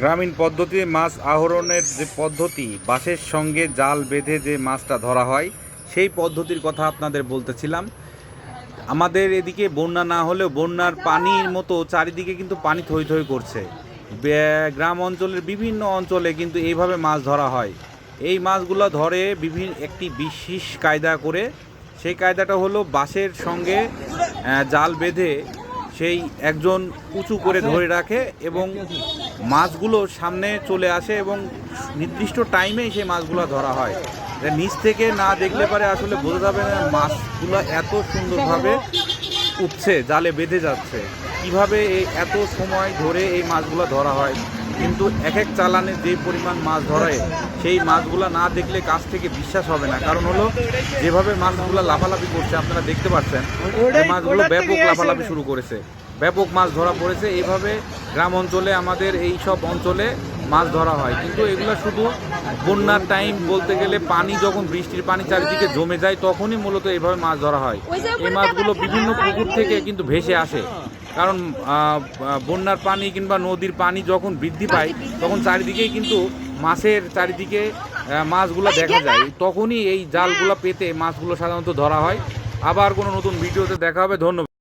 গ্রামীণ পদ্ধতিতে মাছ আহরণের যে পদ্ধতি, বাঁশের সঙ্গে জাল বেঁধে যে মাছটা ধরা হয়, সেই পদ্ধতির কথা আপনাদের বলতেছিলাম। আমাদের এদিকে বন্যা না হলেও বন্যার পানির মতো চারিদিকে কিন্তু পানি থই থই করছে। গ্রাম অঞ্চলের বিভিন্ন অঞ্চলে কিন্তু এইভাবে মাছ ধরা হয়। এই মাছগুলো ধরে বিভিন্ন একটি বিশেষ কায়দা করে, সেই কায়দাটা হলো বাঁশের সঙ্গে জাল বেঁধে সেই একজন উঁচু করে ধরে রাখে এবং মাছগুলো সামনে চলে আসে এবং নির্দিষ্ট টাইমেই সেই মাছগুলো ধরা হয়। নিচ থেকে না দেখলে পারে আসলে বোঝা যাবে না মাছগুলো এত সুন্দরভাবে উঠছে জালে বেঁধে যাচ্ছে। কীভাবে এই এত সময় ধরে এই মাছগুলো ধরা হয়? কিন্তু এক এক চালানে যে পরিমাণ মাছ ধরে সেই মাছগুলো না দেখলে কাছ থেকে বিশ্বাস হবে না। কারণ হলো যেভাবে মাছগুলো লাফালাফি করছে আপনারা দেখতে পাচ্ছেন এই মাছগুলো ব্যাপক লাফালাফি শুরু করেছে। ব্যাপক মাছ ধরা পড়েছে। এইভাবে গ্রাম অঞ্চলে আমাদের এই সব অঞ্চলে মাছ ধরা হয়। কিন্তু এগুলো শুধু বন্যার টাইম বলতে গেলে পানি যখন বৃষ্টির পানি চারিদিকে জমে যায় তখনই মূলত এইভাবে মাছ ধরা হয়। এই মাছগুলো বিভিন্ন পুকুর থেকে কিন্তু ভেসে আসে। কারণ বন্যার পানি কিংবা নদীর পানি যখন বৃদ্ধি পায়, তখন চারিদিকেই কিন্তু মাছের চারিদিকে মাছগুলো দেখা যায়। তখনই এই জালগুলো পেতে মাছগুলো সাধারণত ধরা হয়। আবার কোনো নতুন ভিডিওতে দেখা হবে। ধন্যবাদ।